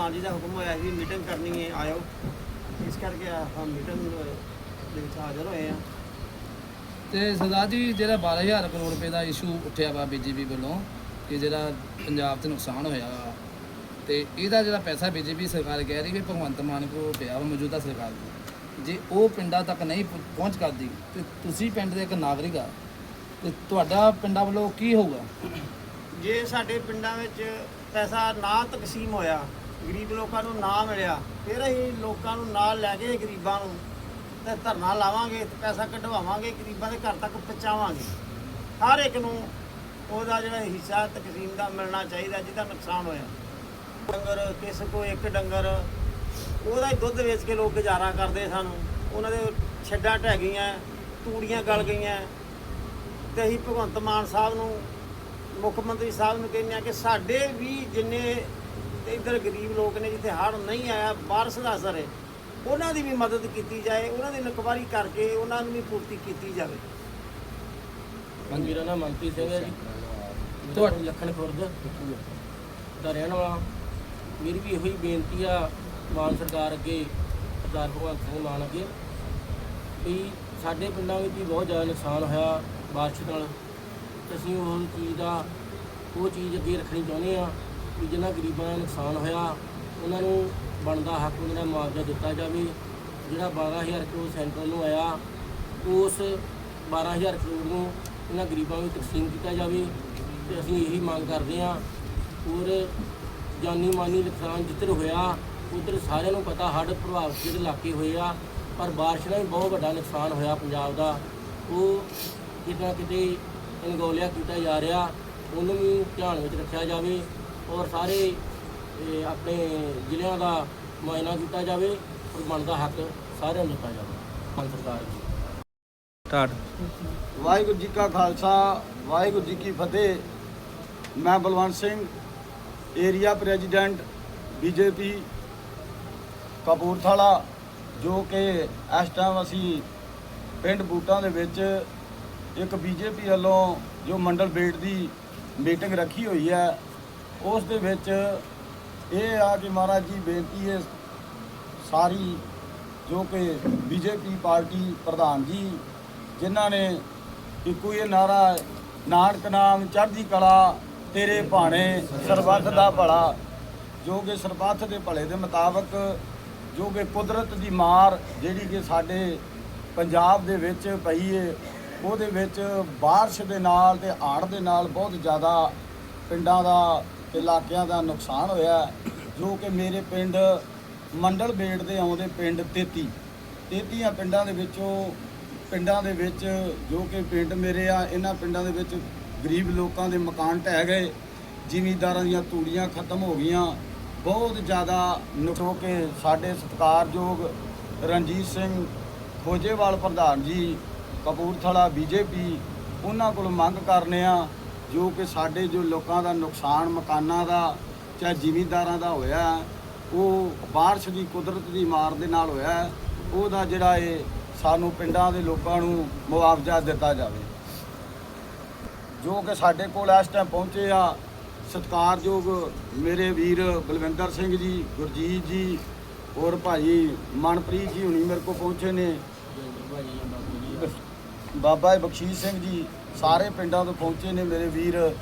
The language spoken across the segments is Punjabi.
ਪ੍ਰਧਾਨ ਜੀ ਦਾ ਹੁਕਮ ਹੋਇਆ ਸੀ ਮੀਟਿੰਗ ਕਰਨੀ ਹੈ ਆਇਓ। ਇਸ ਕਰਕੇ ਆਪਾਂ ਮੀਟਿੰਗ ਦੇ ਵਿੱਚ ਹਾਜ਼ਰ ਹੋਏ ਆ ਤੇ ਸਰਦਾਰ ਜੀ ਜਿਹੜਾ 12000 ਕਰੋੜ ਰੁਪਏ ਦਾ ਇਸ਼ੂ ਉੱਠਿਆ ਵਾ ਬੀਜੇਪੀ ਵੱਲੋਂ ਕਿ ਜਿਹੜਾ ਪੰਜਾਬ ਤੇ ਨੁਕਸਾਨ ਹੋਇਆ ਵਾ ਤੇ ਇਹਦਾ ਜਿਹੜਾ ਪੈਸਾ ਬੀਜੇਪੀ ਸਰਕਾਰ ਕਹਿ ਰਹੀ ਵੀ ਭਗਵੰਤ ਮਾਨ ਕੋ ਪਿਆ ਵਾ ਮੌਜੂਦਾ ਸਰਕਾਰ ਕੋਲ। ਜੇ ਉਹ ਪਿੰਡਾਂ ਤੱਕ ਨਹੀਂ ਪਹੁੰ- ਪਹੁੰਚ ਕਰਦੀ ਤੇ ਤੁਸੀਂ ਪਿੰਡ ਦੇ ਇੱਕ ਨਾਗਰਿਕ ਆ ਤੇ ਤੁਹਾਡਾ ਪਿੰਡਾਂ ਵੱਲੋਂ ਕੀ ਹੋਊਗਾ? ਜੇ ਸਾਡੇ ਪਿੰਡਾਂ ਵਿੱਚ ਪੈਸਾ ਨਾ ਤਕਸੀਮ ਹੋਇਆ ਗਰੀਬ ਲੋਕਾਂ ਨੂੰ ਨਾ ਮਿਲਿਆ, ਫਿਰ ਅਸੀਂ ਲੋਕਾਂ ਨੂੰ ਨਾਲ ਲੈ ਕੇ ਗਰੀਬਾਂ ਨੂੰ ਤੇ ਧਰਨਾ ਲਾਵਾਂਗੇ ਤੇ ਪੈਸਾ ਕਢਵਾਵਾਂਗੇ, ਗਰੀਬਾਂ ਦੇ ਘਰ ਤੱਕ ਪਹੁੰਚਾਵਾਂਗੇ। ਹਰ ਇੱਕ ਨੂੰ ਉਹਦਾ ਜਿਹੜਾ ਹਿੱਸਾ ਤਕਸੀਮ ਦਾ ਮਿਲਣਾ ਚਾਹੀਦਾ ਜਿਹਦਾ ਨੁਕਸਾਨ ਹੋਇਆ। ਡੰਗਰ, ਕਿਸ ਕੋ ਇੱਕ ਡੰਗਰ, ਉਹਦਾ ਹੀ ਦੁੱਧ ਵੇਚ ਕੇ ਲੋਕ ਗੁਜ਼ਾਰਾ ਕਰਦੇ ਸਨ। ਉਹਨਾਂ ਦੇ ਛੱਡਾਂ ਢਹਿ ਗਈਆਂ, ਤੂੜੀਆਂ ਗਲ ਗਈਆਂ। ਤੇ ਅਸੀਂ ਭਗਵੰਤ ਮਾਨ ਸਾਹਿਬ ਨੂੰ, ਮੁੱਖ ਮੰਤਰੀ ਸਾਹਿਬ ਨੂੰ ਕਹਿੰਦੇ ਆ ਕਿ ਸਾਡੇ ਵੀ ਜਿੰਨੇ ਇੱਧਰ ਗਰੀਬ ਲੋਕ ਨੇ ਜਿੱਥੇ ਹੜ੍ਹ ਨਹੀਂ ਆਇਆ ਬਾਰਿਸ਼ ਦਾ ਅਸਰ ਹੈ। ਉਹਨਾਂ ਦੀ ਵੀ ਮਦਦ ਕੀਤੀ ਜਾਏ ਉਹਨਾਂ ਦੀ ਨਕਵਾਰੀ ਕਰਕੇ ਉਹਨਾਂ ਨੂੰ ਵੀ ਪੂਰਤੀ ਕੀਤੀ ਜਾਵੇ। ਮੇਰਾ ਨਾਮ ਮਨਪ੍ਰੀਤ ਸਿੰਘ ਹੈ ਜੀ। ਤੁਹਾਡਾ- ਲੱਖਣ ਖੁਰਦ ਦਾ ਰਹਿਣ ਵਾਲਾ ਮੇਰੀ ਵੀ ਇਹੋ ਹੀ ਬੇਨਤੀ ਆ ਮਾਨ ਸਰਕਾਰ ਅੱਗੇ ਸਰਦਾਰ ਭਗਵੰਤ ਸਿੰਘ ਮਾਨ ਅੱਗੇ ਵੀ ਸਾਡੇ ਪਿੰਡਾਂ ਵਿੱਚ ਵੀ ਬਹੁਤ ਜ਼ਿਆਦਾ ਨੁਕਸਾਨ ਹੋਇਆ ਬਾਰਿਸ਼ ਨਾਲ। ਤੇ ਅਸੀਂ ਉਹ ਚੀਜ਼ ਦਾ ਉਹ ਚੀਜ਼ ਅੱਗੇ ਰੱਖਣੀ ਚਾਹੁੰਦੇ ਆ ਵੀ ਜਿਨ੍ਹਾਂ ਗਰੀਬਾਂ ਦਾ ਨੁਕਸਾਨ ਹੋਇਆ, ਉਹਨਾਂ ਨੂੰ ਬਣਦਾ ਹੱਕ ਜਿਹੜਾ ਮੁਆਵਜ਼ਾ ਦਿੱਤਾ ਜਾਵੇ। ਜਿਹੜਾ 12000 ਕਰੋੜ ਸੈਂਟਰ ਨੂੰ ਆਇਆ, ਉਸ 12000 ਕਰੋੜ ਨੂੰ ਇਹਨਾਂ ਗਰੀਬਾਂ ਵਿੱਚ ਤਕਸੀਮ ਕੀਤਾ ਜਾਵੇ ਤੇ ਅਸੀਂ ਇਹੀ ਮੰਗ ਕਰਦੇ ਹਾਂ। ਔਰ ਜਾਨੀ ਮਾਨੀ ਨੁਕਸਾਨ ਜਿੱਧਰ ਹੋਇਆ, ਉਧਰ ਸਾਰਿਆਂ ਨੂੰ ਪਤਾ ਹੜ੍ਹ ਪ੍ਰਭਾਵਿਤ ਜਿਹੜੇ ਇਲਾਕੇ ਹੋਏ ਆ, ਪਰ ਬਾਰਿਸ਼ ਨਾਲ ਵੀ ਬਹੁਤ ਵੱਡਾ ਨੁਕਸਾਨ ਹੋਇਆ ਪੰਜਾਬ ਦਾ। ਉਹ ਕਿਤੇ ਨਾ ਕਿਤੇ ਅਣਗੌਲਿਆ ਕੀਤਾ ਜਾ ਰਿਹਾ, ਉਹਨੂੰ ਵੀ ਧਿਆਨ ਵਿੱਚ ਰੱਖਿਆ ਜਾਵੇ। ਔਰ ਸਾਰੇ ਇਹ, ਆਪਣੇ ਜ਼ਿਲ੍ਹਿਆਂ ਦਾ ਮੁਆਇਨਾ ਕੀਤਾ ਜਾਵੇ ਔਰ ਬਣਦਾ ਹੱਕ ਸਾਰਿਆਂ ਨੂੰ ਦਿੱਤਾ ਜਾਵੇ ਪੰਜ ਸਰਕਾਰ ਜੀ ਸਟਾਰਟ ਵਾਹਿਗੁਰੂ ਜੀ ਕਾ ਖਾਲਸਾ ਵਾਹਿਗੁਰੂ ਜੀ ਕੀ ਫਤਿਹ। ਮੈਂ Balwant Singh area president BJP Kapurthala ਜੋ ਕਿ ਇਸ ਟਾਈਮ ਅਸੀਂ ਪਿੰਡ ਬੂਟਾਂ ਦੇ ਵਿੱਚ ਇੱਕ ਬੀਜੇਪੀ ਵੱਲੋਂ ਜੋ ਮੰਡਲ ਬੇਟ ਦੀ ਮੀਟਿੰਗ ਰੱਖੀ ਹੋਈ ਹੈ ਉਸ ਦੇ ਵਿੱਚ ਇਹ ਆ ਕਿ ਮਹਾਰਾਜ ਜੀ ਬੇਨਤੀ ਹੈ ਸਾਰੀ ਜੋ ਕਿ ਬੀਜੇਪੀ ਪਾਰਟੀ ਪ੍ਰਧਾਨ ਜੀ, ਜਿਨ੍ਹਾਂ ਨੇ ਇੱਕੋ ਹੀ ਨਾਰਾ, ਨਾਨਕ ਨਾਮ, ਚੜ੍ਹਦੀ ਕਲਾ, ਤੇਰੇ ਭਾਣੇ, ਸਰਬੱਤ ਦਾ ਭਲਾ, ਜੋ ਕਿ ਸਰਬੱਤ ਦੇ ਭਲੇ ਦੇ ਮੁਤਾਬਕ, ਜੋ ਕਿ ਕੁਦਰਤ ਦੀ ਮਾਰ ਜਿਹੜੀ ਕਿ ਸਾਡੇ ਪੰਜਾਬ ਦੇ ਵਿੱਚ ਪਈ ਏ, ਉਹਦੇ ਵਿੱਚ ਬਾਰਿਸ਼ ਦੇ ਨਾਲ ਤੇ ਹਾੜ ਦੇ ਨਾਲ ਬਹੁਤ ਜ਼ਿਆਦਾ ਪਿੰਡਾਂ ਦਾ ਇਲਾਕਿਆਂ ਦਾ ਨੁਕਸਾਨ ਹੋਇਆ ਜੋ ਕਿ ਮੇਰੇ ਪਿੰਡ ਮੰਡਲ ਬੇੜ ਦੇ ਆਉਂਦੇ ਪਿੰਡ 33 33 ਪਿੰਡਾਂ ਦੇ ਵਿੱਚੋਂ ਪਿੰਡਾਂ ਦੇ ਵਿੱਚ ਜੋ ਕਿ ਪਿੰਡ ਮੇਰੇ ਆ, ਇਹਨਾਂ ਪਿੰਡਾਂ ਦੇ ਵਿੱਚ ਗਰੀਬ ਲੋਕਾਂ ਦੇ ਮਕਾਨ ਢਹਿ ਗਏ, ਜ਼ਿਮੀਂਦਾਰਾਂ ਦੀਆਂ ਤੂੜੀਆਂ ਖਤਮ ਹੋ ਗਈਆਂ। ਬਹੁਤ ਜ਼ਿਆਦਾ ਨੁਕਸੋ ਕੇ ਸਾਡੇ ਸਤਿਕਾਰਯੋਗ ਰਣਜੀਤ ਸਿੰਘ ਖੋਜੇਵਾਲ ਪ੍ਰਧਾਨ ਜੀ, ਕਪੂਰਥਲਾ ਬੀਜੇਪੀ, ਉਹਨਾਂ ਕੋਲ ਮੰਗ ਕਰਨੇ ਆ ਜੋ ਕਿ ਸਾਡੇ ਜੋ ਲੋਕਾਂ ਦਾ ਨੁਕਸਾਨ ਮਕਾਨਾਂ ਦਾ ਚਾਹੇ ਜ਼ਿਮੀਂਦਾਰਾਂ ਦਾ ਹੋਇਆ ਉਹ ਬਾਰਿਸ਼ ਦੀ ਕੁਦਰਤ ਦੀ ਮਾਰ ਦੇ ਨਾਲ ਹੋਇਆ ਉਹਦਾ ਜਿਹੜਾ ਇਹ ਸਾਨੂੰ ਪਿੰਡਾਂ ਦੇ ਲੋਕਾਂ ਨੂੰ ਮੁਆਵਜ਼ਾ ਦਿੱਤਾ ਜਾਵੇ। ਜੋ ਕਿ ਸਾਡੇ ਕੋਲ ਇਸ ਟਾਈਮ ਪਹੁੰਚੇ ਆ ਸਤਿਕਾਰਯੋਗ ਮੇਰੇ ਵੀਰ ਬਲਵਿੰਦਰ ਸਿੰਘ ਜੀ ਗੁਰਜੀਤ ਜੀ ਔਰ ਭਾਈ ਮਨਪ੍ਰੀਤ ਜੀ ਹੁਣੀ ਮੇਰੇ ਕੋਲ ਪਹੁੰਚੇ ਨੇ। ਬਾਬਾ ਬਖਸ਼ੀਸ਼ ਸਿੰਘ ਜੀ ਸਾਰੇ ਪਿੰਡਾਂ ਤੋਂ ਪਹੁੰਚੇ ਨੇ ਮੇਰੇ ਵੀਰ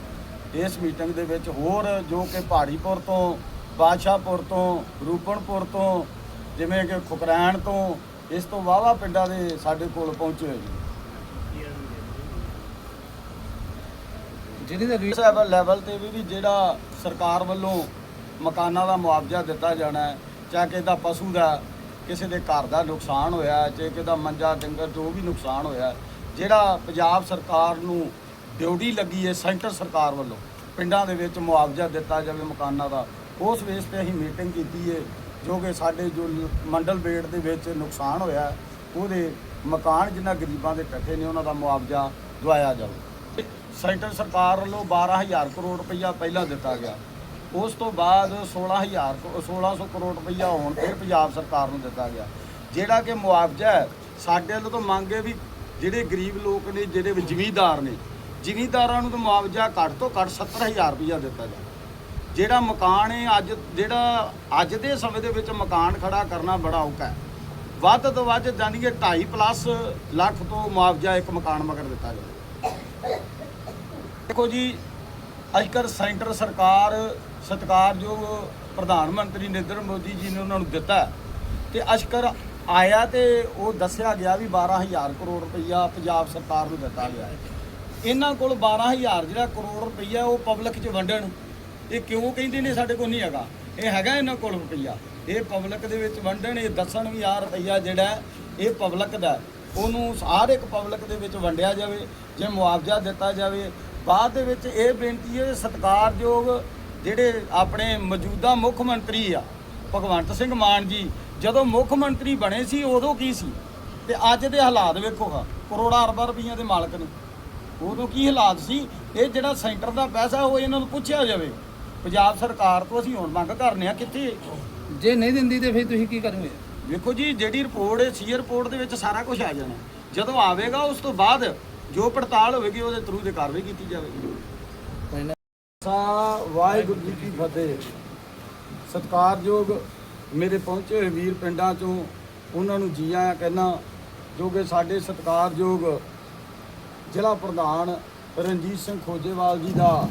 ਇਸ ਮੀਟਿੰਗ ਦੇ ਵਿੱਚ। ਹੋਰ ਜੋ ਕਿ ਪਹਾੜੀਪੁਰ ਤੋਂ ਬਾਦਸ਼ਾਹਪੁਰ ਤੋਂ ਰੂਪਨਪੁਰ ਤੋਂ ਜਿਵੇਂ ਕਿ ਖੁਕਰੈਣ ਤੋਂ ਇਸ ਤੋਂ ਵਾਵਾ ਪਿੰਡਾਂ ਦੇ ਸਾਡੇ ਕੋਲ ਪਹੁੰਚੇ ਹੋਏ ਜੀ ਜਿਹੜੀ ਦਾ ਰੀ- ਇਸ ਲੈਵਲ ਤੇ ਵੀ ਵੀ ਜਿਹੜਾ ਸਰਕਾਰ ਵੱਲੋਂ ਮਕਾਨਾਂ ਦਾ ਮੁਆਵਜ਼ਾ ਦਿੱਤਾ ਜਾਣਾ ਹੈ ਚਾਹੇ ਕਿਸੇ ਦਾ ਪਸ਼ੂ ਦਾ ਕਿਸੇ ਦੇ ਘਰ ਦਾ ਨੁਕਸਾਨ ਹੋਇਆ ਚਾਹੇ ਕਿਸੇ ਦਾ ਮੰਜਾ ਡੰਗਰ ਜੋ ਵੀ ਨੁਕਸਾਨ ਹੋਇਆ ਜਿਹੜਾ ਪੰਜਾਬ ਸਰਕਾਰ ਨੂੰ ਡਿਊਟੀ ਲੱਗੀ ਹੈ ਸੈਂਟਰ ਸਰਕਾਰ ਵੱਲੋਂ, ਪਿੰਡਾਂ ਦੇ ਵਿੱਚ ਮੁਆਵਜ਼ਾ ਦਿੱਤਾ ਜਾਵੇ ਮਕਾਨਾਂ ਦਾ, ਉਸ ਵੇਸ ਤੇ ਅਸੀਂ ਮੀਟਿੰਗ ਕੀਤੀ ਹੈ, ਜੋ ਕਿ ਸਾਡੇ ਜੋ ਲ- ਮੰਡਲ ਬੇੜ ਦੇ ਵਿੱਚ ਨੁਕਸਾਨ ਹੋਇਆ ਉਹਦੇ ਮਕਾਨ ਜਿਨ੍ਹਾਂ ਗਰੀਬਾਂ ਦੇ ਇਕੱਠੇ ਨੇ, ਉਹਨਾਂ ਦਾ ਮੁਆਵਜ਼ਾ ਦਵਾਇਆ ਜਾਵੇ। ਸੈਂਟਰ ਸਰਕਾਰ ਵੱਲੋਂ 12000 ਕਰੋੜ ਰੁਪਈਆ ਪਹਿਲਾਂ ਦਿੱਤਾ ਗਿਆ। ਉਸ ਤੋਂ ਬਾਅਦ 16000 ਕਰੋ- 1600 ਕਰੋੜ ਰੁਪਈਆ ਹੁਣ ਫਿਰ ਪੰਜਾਬ ਸਰਕਾਰ ਨੂੰ ਦਿੱਤਾ ਗਿਆ। ਜਿਹੜਾ ਕਿ ਮੁਆਵਜ਼ਾ ਹੈ, ਸਾਡੇ ਵੱਲੋਂ ਤਾਂ ਮੰਗੇ ਵੀ ਜਿਹੜੇ ਗਰੀਬ ਲੋਕ ਨੇ, ਜਿਹੜੇ ਜ਼ਿਮੀਂਦਾਰ ਨੇ, ਜ਼ਿਮੀਂਦਾਰਾਂ ਨੂੰ ਤਾਂ ਮੁਆਵਜ਼ਾ ਘੱਟ ਤੋਂ ਘੱਟ 70000 ਰੁਪਈਆ ਦਿੱਤਾ ਜਾਵੇ ਜਿਹੜਾ ਮਕਾਨ ਹੈ, ਅੱਜ, ਜਿਹੜਾ ਅੱਜ ਦੇ ਸਮੇਂ ਦੇ ਵਿੱਚ ਮਕਾਨ ਖੜਾ ਕਰਨਾ ਬੜਾ ਔਖਾ ਹੈ। ਵੱਧ ਤੋਂ ਵੱਧ ਜਾਣੀ ਕਿ 2.5 ਪਲੱਸ ਲੱਖ ਤੋਂ ਮੁਆਵਜ਼ਾ ਇੱਕ ਮਕਾਨ ਮਗਰ ਦਿੱਤਾ ਜਾਵੇ ਦੇਖੋ ਜੀ ਅੱਜਕੱਲ ਸੈਂਟਰ ਸਰਕਾਰ, ਸਤਿਕਾਰਯੋਗ ਪ੍ਰਧਾਨ ਮੰਤਰੀ ਨਰਿੰਦਰ ਮੋਦੀ ਜੀ ਨੇ ਉਹਨਾਂ ਨੂੰ ਦਿੱਤਾ ਹੈ। ਤੇ ਅਸ਼ਕਰ ਆਇਆ ਤੇ ਉਹ ਦੱਸਿਆ ਗਿਆ ਵੀ 12000 ਕਰੋੜ ਰੁਪਈਆ ਪੰਜਾਬ ਸਰਕਾਰ ਨੂੰ ਦਿੱਤਾ ਗਿਆ ਹੈ। ਇਹਨਾਂ ਕੋਲ 12000 ਜਿਹੜਾ ਕਰੋੜ ਰੁਪਈਆ ਉਹ ਪਬਲਿਕ 'ਚ ਵੰਡਣ, ਇਹ ਕਿਉਂ ਕਹਿੰਦੇ ਨੇ ਸਾਡੇ ਕੋਲ ਨਹੀਂ ਹੈਗਾ? ਇਹ ਹੈਗਾ ਇਹਨਾਂ ਕੋਲ ਰੁਪਈਆ। ਇਹ ਪਬਲਿਕ ਦੇ ਵਿੱਚ ਵੰਡਣ, ਇਹ ਦੱਸਣ ਵੀ ਆਹ ਰੁਪਈਆ ਜਿਹੜਾ ਇਹ ਪਬਲਿਕ ਦਾ ਉਹਨੂੰ ਹਰ ਇੱਕ ਪਬਲਿਕ ਦੇ ਵਿੱਚ ਵੰਡਿਆ ਜਾਵੇ, ਜੇ ਮੁਆਵਜ਼ਾ ਦਿੱਤਾ ਜਾਵੇ। ਬਾਅਦ ਦੇ ਵਿੱਚ ਇਹ ਬੇਨਤੀ ਹੈ ਸਤਿਕਾਰਯੋਗ ਜਿਹੜੇ ਆਪਣੇ ਮੌਜੂਦਾ ਮੁੱਖ ਮੰਤਰੀ ਆ, ਭਗਵੰਤ ਸਿੰਘ ਮਾਨ ਜੀ ਜਦੋਂ ਮੁੱਖ ਮੰਤਰੀ ਬਣੇ ਸੀ ਉਦੋਂ ਕੀ ਸੀ? ਤੇ ਅੱਜ ਦੇ ਹਾਲਾਤ ਵੇਖੋ ਹਾਂ ਕਰੋੜਾਂ ਅਰਬਾਂ ਰੁਪਈਆਂ ਦੇ ਮਾਲਕ ਨੇ। ਉਦੋਂ ਕੀ ਹਾਲਾਤ ਸੀ? ਇਹ ਜਿਹੜਾ ਸੈਂਟਰ ਦਾ ਪੈਸਾ ਉਹ ਇਹਨਾਂ ਨੂੰ ਪੁੱਛਿਆ ਜਾਵੇ। ਪੰਜਾਬ ਸਰਕਾਰ ਤੋਂ ਅਸੀਂ ਹੁਣ ਮੰਗ ਕਰਨੇ ਆ ਕਿੱਥੇ? ਜੇ ਨਹੀਂ ਦਿੰਦੀ ਤੇ ਫਿਰ ਤੁਸੀਂ ਕੀ ਕਰੋਗੇ? ਵੇਖੋ ਜੀ ਜਿਹੜੀ ਰਿਪੋਰਟ ਹੈ ਸੀ ਰਿਪੋਰਟ ਦੇ ਵਿੱਚ ਸਾਰਾ ਕੁਝ ਆ ਜਾਣਾ। ਜਦੋਂ ਆਵੇਗਾ ਉਸ ਤੋਂ ਬਾਅਦ ਜੋ ਪੜਤਾਲ ਹੋਵੇਗੀ ਉਹਦੇ ਥਰੂ ਤੇ ਕਾਰਵਾਈ ਕੀਤੀ ਜਾਵੇਗੀ। ਸਾ ਵਾਹਿਗੁਰੂ ਜੀ ਕੀ ਫਤਿਹ। ਸਤਿਕਾਰਯੋਗ ਮੇਰੇ ਪਹੁੰਚੇ ਹੋਏ ਵੀਰ ਪਿੰਡਾਂ ਚੋਂ ਉਹਨਾਂ ਨੂੰ ਜੀ ਆਇਆਂ ਕਹਿਣਾ ਜੋ ਕਿ ਸਾਡੇ ਸਤਿਕਾਰਯੋਗ ਜ਼ਿਲ੍ਹਾ ਪ੍ਰਧਾਨ ਰਣਜੀਤ ਸਿੰਘ ਖੋਜੇਵਾਲ ਜੀ ਦਾ,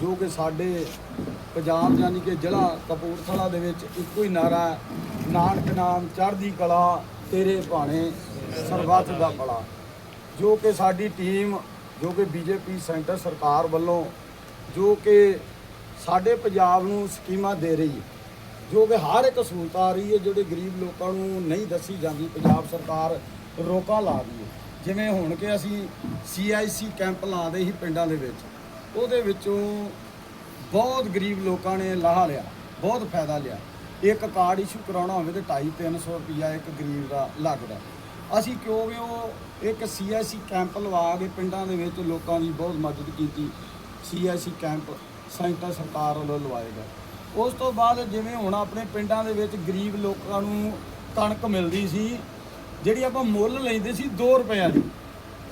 ਜੋ ਕਿ ਸਾਡੇ ਪੰਜਾਬ ਯਾਨੀ ਕਿ ਜ਼ਿਲ੍ਹਾ ਕਪੂਰਥਲਾ ਦੇ ਵਿੱਚ ਇੱਕੋ ਹੀ ਨਾਰਾ ਹੈ, ਨਾਨਕ ਨਾਮ ਚੜ੍ਹਦੀ ਕਲਾ, ਤੇਰੇ ਭਾਣੇ ਸਰਬੱਤ ਦਾ ਭਲਾ। ਜੋ ਕਿ ਸਾਡੀ ਟੀਮ, ਜੋ ਕਿ ਬੀਜੇਪੀ ਸੈਂਟਰ ਸਰਕਾਰ ਵੱਲੋਂ, ਜੋ ਕਿ ਸਾਡੇ ਪੰਜਾਬ ਨੂੰ ਸਕੀਮਾਂ ਦੇ ਰਹੀ ਹੈ। ਜੋ ਕਿ ਹਰ ਇੱਕ ਸਹੂਲਤ ਆ ਰਹੀ ਹੈ, ਜਿਹੜੇ ਗਰੀਬ ਲੋਕਾਂ ਨੂੰ ਨਹੀਂ ਦੱਸੀ ਜਾਂਦੀ, ਪੰਜਾਬ ਸਰਕਾਰ ਰੋਕਾ ਲਾ ਰਹੀ ਹੈ। ਜਿਵੇਂ ਹੁਣ ਕਿ ਅਸੀਂ ਸੀਆਈਸੀ ਕੈਂਪ ਲਾਉਂਦੇ ਸੀ ਪਿੰਡਾਂ ਦੇ ਵਿੱਚ, ਉਹਦੇ ਵਿੱਚੋਂ ਬਹੁਤ ਗਰੀਬ ਲੋਕਾਂ ਨੇ ਲਾਹਾ ਲਿਆ, ਬਹੁਤ ਫਾਇਦਾ ਲਿਆ। ਇੱਕ ਕਾਰਡ ਇਸ਼ੂ ਕਰਾਉਣਾ ਹੋਵੇ ਤੇ 2.5 300 ਰੁਪਈਆ ਇੱਕ ਗਰੀਬ ਦਾ ਲੱਗਦਾ। ਅਸੀਂ ਕਿਉਂਕਿ ਉਹ ਇੱਕ ਸੀਆਈਸੀ ਕੈਂਪ ਲਵਾ ਕੇ ਪਿੰਡਾਂ ਦੇ ਵਿੱਚ ਲੋਕਾਂ ਦੀ ਬਹੁਤ ਮਦਦ ਕੀਤੀ ਸੀਆਈਸੀ ਕੈਂਪ ਸੈਂਟਰ ਸਰਕਾਰ ਵੱਲੋਂ ਲਵਾਏ ਗਏ। ਉਸ ਤੋਂ ਬਾਅਦ ਜਿਵੇਂ ਹੁਣ ਆਪਣੇ ਪਿੰਡਾਂ ਦੇ ਵਿੱਚ ਗਰੀਬ ਲੋਕਾਂ ਨੂੰ ਕਣਕ ਮਿਲਦੀ ਸੀ, ਜਿਹੜੀ ਆਪਾਂ ਮੁੱਲ ਲੈਂਦੇ ਸੀ 2 ਰੁਪਏ ਦੀ,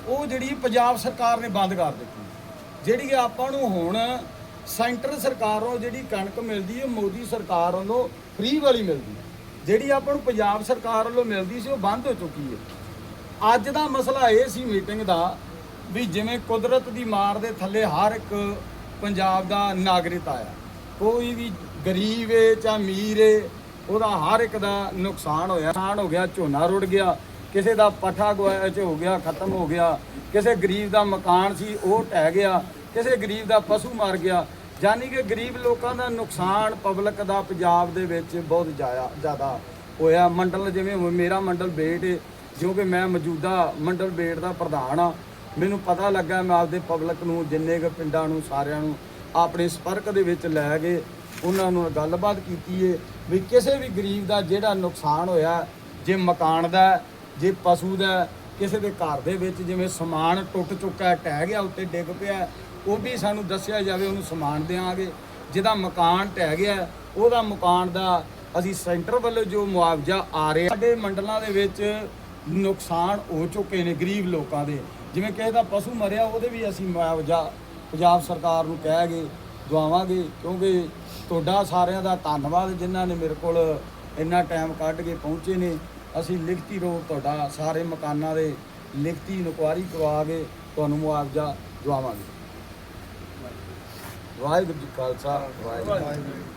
ਉਹ ਜਿਹੜੀ ਪੰਜਾਬ ਸਰਕਾਰ ਨੇ ਬੰਦ ਕਰ ਦਿੱਤੀ। ਜਿਹੜੀ ਆਪਾਂ ਨੂੰ ਹੁਣ ਸੈਂਟਰ ਸਰਕਾਰ ਵੱਲੋਂ ਜਿਹੜੀ ਕਣਕ ਮਿਲਦੀ ਹੈ, ਮੋਦੀ ਸਰਕਾਰ ਵੱਲੋਂ ਫ੍ਰੀ ਵਾਲੀ ਮਿਲਦੀ ਜਿਹੜੀ ਆਪਾਂ ਨੂੰ ਪੰਜਾਬ ਸਰਕਾਰ ਵੱਲੋਂ ਮਿਲਦੀ ਸੀ, ਉਹ ਬੰਦ ਹੋ ਚੁੱਕੀ ਹੈ। ਅੱਜ ਦਾ ਮਸਲਾ ਇਹ ਸੀ ਮੀਟਿੰਗ ਦਾ ਵੀ ਜਿਵੇਂ ਕੁਦਰਤ ਦੀ ਮਾਰ ਦੇ ਥੱਲੇ ਹਰ ਇੱਕ ਪੰਜਾਬ ਦਾ ਨਾਗਰਿਕ ਆਇਆ। ਕੋਈ ਵੀ ਗਰੀਬ ਏ ਜਾਂ ਅਮੀਰ ਏ ਉਹਦਾ ਹਰ ਇੱਕ ਦਾ ਨੁਕਸਾਨ ਹੋਇਆ। ਨੁਕਸਾਨ ਹੋ ਗਿਆ, ਝੋਨਾ ਰੁੜ ਗਿਆ, ਕਿਸੇ ਦਾ ਪੱਠਾ ਗੋਇਆ ਚ ਹੋ ਗਿਆ, ਖਤਮ ਹੋ ਗਿਆ, ਕਿਸੇ ਗਰੀਬ ਦਾ ਮਕਾਨ ਸੀ, ਉਹ ਢਹਿ ਗਿਆ, ਕਿਸੇ ਗਰੀਬ ਦਾ ਪਸ਼ੂ ਮਰ ਗਿਆ। ਯਾਨੀ ਕਿ ਗਰੀਬ ਲੋਕਾਂ ਦਾ ਨੁਕਸਾਨ ਪਬਲਿਕ ਦਾ, ਪੰਜਾਬ ਦੇ ਵਿੱਚ ਬਹੁਤ ਜ਼ਿਆਦਾ ਜ਼ਿਆਦਾ ਹੋਇਆ। ਮੰਡਲ ਜਿਵੇਂ ਮੇਰਾ ਮੰਡਲ ਬੇਟ ਏ, ਜੋ ਕਿ ਮੈਂ ਮੌਜੂਦਾ ਮੰਡਲ ਬੇਟ ਦਾ ਪ੍ਰਧਾਨ ਆ, ਮੈਨੂੰ ਪਤਾ ਲੱਗਾ ਮੈਂ ਆਪਦੇ ਪਬਲਿਕ ਨੂੰ, ਜਿੰਨੇ ਕੁ ਪਿੰਡਾਂ ਨੂੰ, ਸਾਰਿਆਂ ਨੂੰ, ਆਪਣੇ ਸੰਪਰਕ ਦੇ ਵਿੱਚ ਲੈ ਕੇ ਉਹਨਾਂ ਨੂੰ ਗੱਲਬਾਤ ਕੀਤੀ ਏ ਵੀ ਕਿਸੇ ਵੀ ਗਰੀਬ ਦਾ ਜਿਹੜਾ ਨੁਕਸਾਨ ਹੋਇਆ, ਜੇ ਮਕਾਨ ਦਾ, ਜੇ ਪਸ਼ੂ ਦਾ, ਕਿਸੇ ਦੇ ਘਰ ਦੇ ਵਿੱਚ ਜਿਵੇਂ ਸਮਾਨ ਟੁੱਟ ਚੁੱਕਾ, ਟਹਿ ਗਿਆ, ਉੱਤੇ ਡਿੱਗ ਪਿਆ, ਉਹ ਵੀ ਸਾਨੂੰ ਦੱਸਿਆ ਜਾਵੇ, ਉਹਨੂੰ ਸਮਾਨ ਦੇਵਾਂਗੇ ਜਿਹਦਾ ਮਕਾਨ ਢਹਿ ਗਿਆ, ਉਹਦਾ ਮਕਾਨ ਦਾ ਅਸੀਂ ਸੈਂਟਰ ਵੱਲੋਂ ਜੋ ਮੁਆਵਜ਼ਾ ਆ ਰਿਹਾ, ਸਾਡੇ ਮੰਡਲਾਂ ਦੇ ਵਿੱਚ ਨੁਕਸਾਨ ਹੋ ਚੁੱਕੇ ਨੇ ਗਰੀਬ ਲੋਕਾਂ ਦੇ। ਜਿਵੇਂ ਕਿਸੇ ਦਾ ਪਸ਼ੂ ਮਰਿਆ, ਉਹਦੇ ਵੀ ਅਸੀਂ ਮੁਆਵਜ਼ਾ ਪੰਜਾਬ ਸਰਕਾਰ ਨੂੰ ਕਹਿ ਗਏ ਦਵਾਵਾਂਗੇ, ਕਿਉਂਕਿ ਤੁਹਾਡਾ ਸਾਰਿਆਂ ਦਾ ਧੰਨਵਾਦ, ਜਿਨ੍ਹਾਂ ਨੇ ਮੇਰੇ ਕੋਲ ਇੰਨਾ ਟਾਈਮ ਕੱਢ ਕੇ ਪਹੁੰਚੇ ਨੇ। ਅਸੀਂ ਲਿਖਤੀ ਰੂਪ ਤੁਹਾਡਾ ਸਾਰੇ ਮਕਾਨਾਂ ਦੇ ਲਿਖਤੀ ਇਨਕੁਆਰੀ ਕਰਵਾ ਕੇ ਤੁਹਾਨੂੰ ਮੁਆਵਜ਼ਾ ਦਵਾਵਾਂਗੇ। ਵਾਹਿਗੁਰੂ ਜੀ ਖਾਲਸਾ, ਵਾਹਿਗੁਰੂ ਜੀ